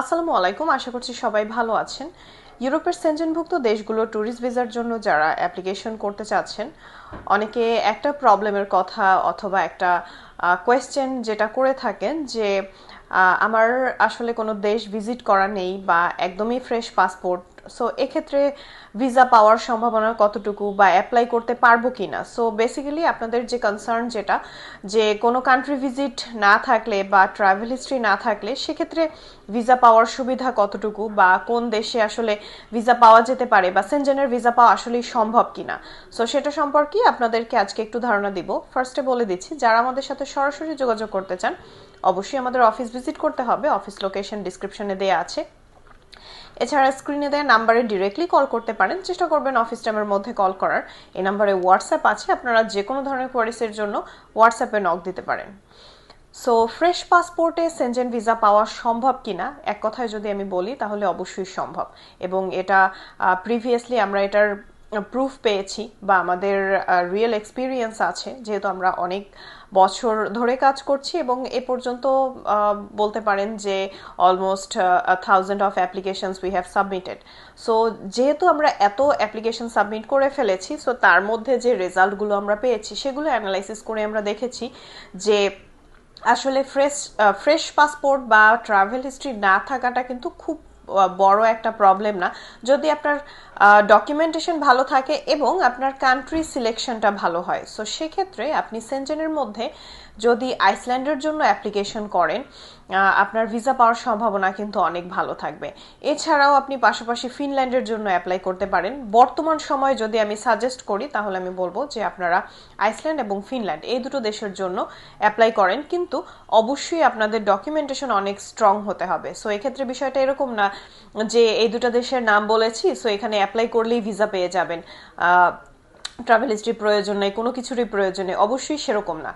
আসসালামু আলাইকুম, আশা করছি সবাই ভালো আছেন। ইউরোপের সেনজেনভুক্ত দেশগুলো ট্যুরিস্ট ভিসার জন্য যারা অ্যাপ্লিকেশন করতে চাচ্ছেন, অনেকে একটা প্রবলেমের কথা অথবা একটা কোয়েশ্চেন যেটা করে থাকেন যে আমার আসলে কোনো দেশ ভিজিট করা নেই বা একদমই ফ্রেশ পাসপোর্ট সো এক্ষেত্রে ভিসা পাওয়ার সম্ভাবনা কতটুকু বা অ্যাপ্লাই করতে পারব কি না সো বেসিক্যালি আপনাদের যে কনসার্ন যেটা, যে কোনো কান্ট্রি ভিজিট না থাকলে বা ট্রাভেল হিস্ট্রি না থাকলে, সেক্ষেত্রে ভিসা পাওয়ার সুবিধা কতটুকু বা কোন দেশে আসলে ভিসা পাওয়া যেতে পারে বা সেনজেনের ভিসা পাওয়া আসলেই সম্ভব কিনা? সো সেটা সম্পর্কে আপনাদেরকে আজকে একটু ধারণা দিব। ফার্স্টে বলে দিচ্ছি, যারা আমাদের সাথে সরাসরি যোগাযোগ করতে চান, অবশ্যই আমাদের অফিস ভিজিট করতে হবে। অফিস লোকেশন ডিসক্রিপশনে দেওয়া আছে। এছাড়া স্ক্রিনে দেওয়া নাম্বারে ডিরেক্টলি কল করতে পারেন। চেষ্টা করবেন অফিস টাইমের মধ্যে কল করার। এই নাম্বারে হোয়াটসঅ্যাপ আছে। আপনারা যে কোনো ধরনের কোয়ারিসের জন্য হোয়াটসঅ্যাপে নক দিতে পারেন। সো ফ্রেশ পাসপোর্টে সেনজেন ভিসা পাওয়া সম্ভব কি না এক কথায় যদি আমি বলি, তাহলে অবশ্যই সম্ভব। এবং এটা প্রিভিয়াসলি আমরা এটার প্রুফ পেয়েছি বা আমাদের রিয়েল এক্সপিরিয়েন্স আছে, যেহেতু আমরা অনেক বছর ধরে কাজ করছি এবং এ পর্যন্ত বলতে পারেন যে almost thousand of applications we have submitted so যেহেতু আমরা এত অ্যাপ্লিকেশন সাবমিট করে ফেলেছি সো তার মধ্যে যে রেজাল্টগুলো আমরা পেয়েছি, সেগুলো অ্যানালাইসিস করে আমরা দেখেছি যে আসলে ফ্রেশ ফ্রেশ পাসপোর্ট বা ট্রাভেল হিস্ট্রি না থাকাটা কিন্তু খুব বড় একটা প্রবলেম না। যদি আপনার ডকুমেন্টেশন ভালো থাকে এবং আপনার কান্ট্রি সিলেকশনটা ভালো হয়। সো সেক্ষেত্রে আপনি সেনজেনের মধ্যে যদি আইসল্যান্ডের জন্য অ্যাপ্লিকেশন করেন আপনার ভিসা পাওয়ার সম্ভাবনা কিন্তু অনেক ভালো থাকবে। এছাড়াও আপনি পাশাপাশি ফিনল্যান্ডের জন্য অ্যাপ্লাই করতে পারেন। বর্তমান সময়ে যদি আমি সাজেস্ট করি, তাহলে আমি বলব যে আপনারা আইসল্যান্ড এবং ফিনল্যান্ড, এই দুটো দেশের জন্য অ্যাপ্লাই করেন। কিন্তু অবশ্যই আপনাদের ডকুমেন্টেশন অনেক স্ট্রং হতে হবে। সো এক্ষেত্রে বিষয়টা এরকম না যে এই দুটো দেশের নাম বলেছি সো এখানে অ্যাপ্লাই করলেই ভিসা পেয়ে যাবেন। ট্রাভেল হিস্ট্রি প্রয়োজন নেই, কোনো কিছুরই প্রয়োজন নেই, অবশ্যই সেরকম না।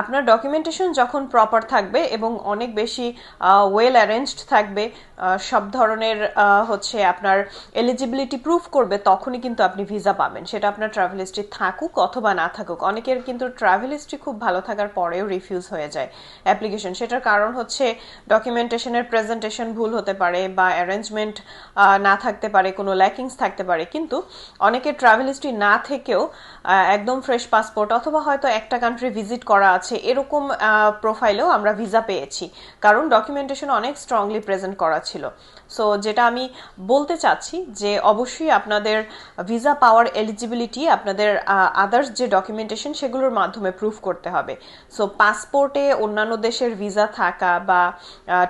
আপনার ডকুমেন্টেশন যখন প্রপার থাকবে এবং অনেক বেশি ওয়েল অ্যারেঞ্জড থাকবে সব ধরনের হচ্ছে আপনার এলিজিবিলিটি প্রুফ করবে, তখনই কিন্তু আপনি ভিসা পাবেন। সেটা আপনার ট্রাভেল হিস্ট্রি থাকুক অথবা না থাকুক। অনেকের কিন্তু ট্রাভেল হিস্ট্রি খুব ভালো থাকার পরেও রিফিউজ হয়ে যায় অ্যাপ্লিকেশন সেটার কারণ হচ্ছে ডকুমেন্টেশনের প্রেজেন্টেশন ভুল হতে পারে বা অ্যারেঞ্জমেন্ট না থাকতে পারে, কোনো ল্যাকিংস থাকতে পারে। কিন্তু অনেকের ট্রাভেল হিস্ট্রি না থেকেও একদম ফ্রেশ পাসপোর্ট অথবা হয়তো একটা কান্ট্রি ভিজিট করা আছে, এরকম প্রোফাইলেও আমরা ভিসা পেয়েছি। কারণ ডকুমেন্টেশন অনেক স্ট্রংলি প্রেজেন্ট করা ছিল। সো যেটা আমি বলতে চাচ্ছি যে অবশ্যই আপনাদের ভিসা পাওয়ার এলিজিবিলিটি আপনাদের আদার্স যে ডকুমেন্টেশন সেগুলোর মাধ্যমে প্রুফ করতে হবে। সো পাসপোর্টে অন্যান্য দেশের ভিসা থাকা বা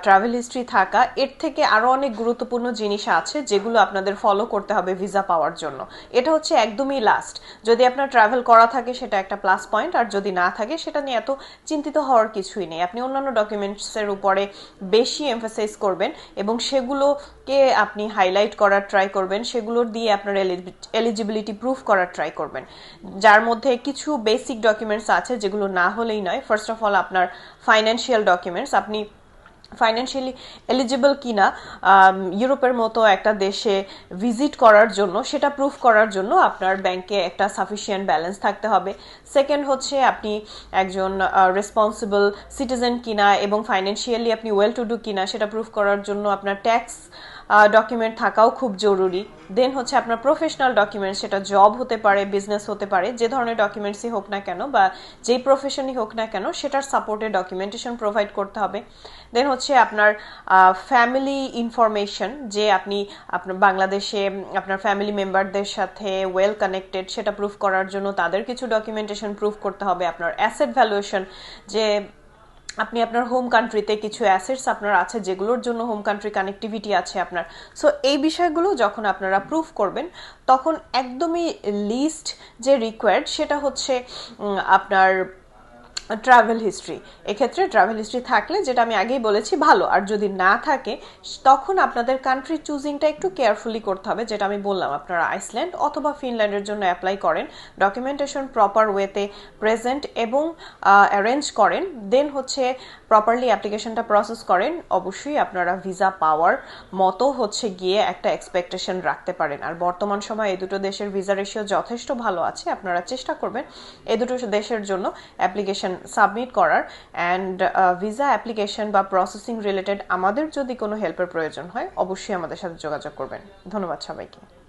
ট্রাভেল হিস্ট্রি থাকা, এর থেকে আরও অনেক গুরুত্বপূর্ণ জিনিস আছে যেগুলো আপনাদের ফলো করতে হবে ভিসা পাওয়ার জন্য। এটা হচ্ছে একদমই লাস্ট যদি আপনার ট্রাভেল করা থাকে সেটা একটা প্লাস পয়েন্ট আর যদি না থাকে সেটা নিয়ে এত চিন্তিত হওয়ার কিছুই নেই। আপনি অন্যান্য ডকুমেন্টসের উপরে বেশি এমফাসাইজ করবেন এবং সেগুলোকে আপনি হাইলাইট করার ট্রাই করবেন সেগুলোর দিয়ে আপনার এলিজিবিলিটি প্রুফ করার ট্রাই করবেন। যার মধ্যে কিছু বেসিক ডকুমেন্টস আছে যেগুলো না হলেই নয়। ফার্স্ট অফ অল আপনার ফাইন্যান্সিয়াল ডকুমেন্টস আপনি ফাইন্যান্সিয়ালি এলিজিবল কিনা ইউরোপের মতো একটা দেশে ভিজিট করার জন্য, সেটা প্রুফ করার জন্য আপনার ব্যাংকে একটা সাফিসিয়েন্ট ব্যালেন্স থাকতে হবে। সেকেন্ড হচ্ছে আপনি একজন রেসপন্সিবল সিটিজেন কিনা এবং ফাইন্যান্সিয়ালি আপনি ওয়েল টু ডু কিনা, সেটা প্রুফ করার জন্য আপনার ট্যাক্স ডকুমেন্ট থাকাও খুব জরুরি। দেন হচ্ছে আপনার প্রফেশনাল ডকুমেন্টস সেটা জব হতে পারে বিজনেস হতে পারে, যে ধরনের ডকুমেন্টসই হোক না কেন বা যেই প্রফেশনই হোক না কেন, সেটার সাপোর্টে ডকুমেন্টেশন প্রোভাইড করতে হবে। দেন হচ্ছে আপনার ফ্যামিলি ইনফরমেশন যে আপনি আপনার বাংলাদেশে, আপনার ফ্যামিলি মেম্বারদের সাথে ওয়েল কানেক্টেড সেটা প্রুফ করার জন্য তাদের কিছু ডকুমেন্টেশন প্রুফ করতে হবে। আপনার অ্যাসেট ভ্যালুয়েশন যে আপনি আপনার হোম কান্ট্রিতে কিছু অ্যাসেটস আপনার আছে, যেগুলোর জন্য হোম কান্ট্রি কানেক্টিভিটি আছে আপনার। সো এই বিষয়গুলো যখন আপনারা প্রুফ করবেন, তখন একদমই লিস্ট যে রিকোয়ার্ড সেটা হচ্ছে আপনার ট্রাভেল হিস্ট্রি এক্ষেত্রে ট্রাভেল হিস্ট্রি থাকলে যেটা আমি আগেই বলেছি, ভালো। আর যদি না থাকে, তখন আপনাদের কান্ট্রি চুজিংটা একটু কেয়ারফুলি করতে হবে, যেটা আমি বললাম, আপনারা আইসল্যান্ড অথবা ফিনল্যান্ডের জন্য অ্যাপ্লাই করেন ডকুমেন্টেশন প্রপার ওয়েতে প্রেজেন্ট এবং অ্যারেঞ্জ করেন দেন হচ্ছে প্রপারলি অ্যাপ্লিকেশনটা প্রসেস করেন, অবশ্যই আপনারা ভিসা পাওয়ার মতো হচ্ছে গিয়ে একটা এক্সপেকটেশন রাখতে পারেন। আর বর্তমান সময় এই দুটো দেশের ভিসা রেশিও যথেষ্ট ভালো আছে, আপনারা চেষ্টা করবেন এই দুটো দেশের জন্য অ্যাপ্লিকেশন সাবমিট করার অ্যান্ড ভিসা অ্যাপ্লিকেশন বা প্রসেসিং রিলেটেড আমাদের যদি কোনো হেল্পের প্রয়োজন হয়, অবশ্যই আমাদের সাথে যোগাযোগ করবেন। ধন্যবাদ সবাইকে।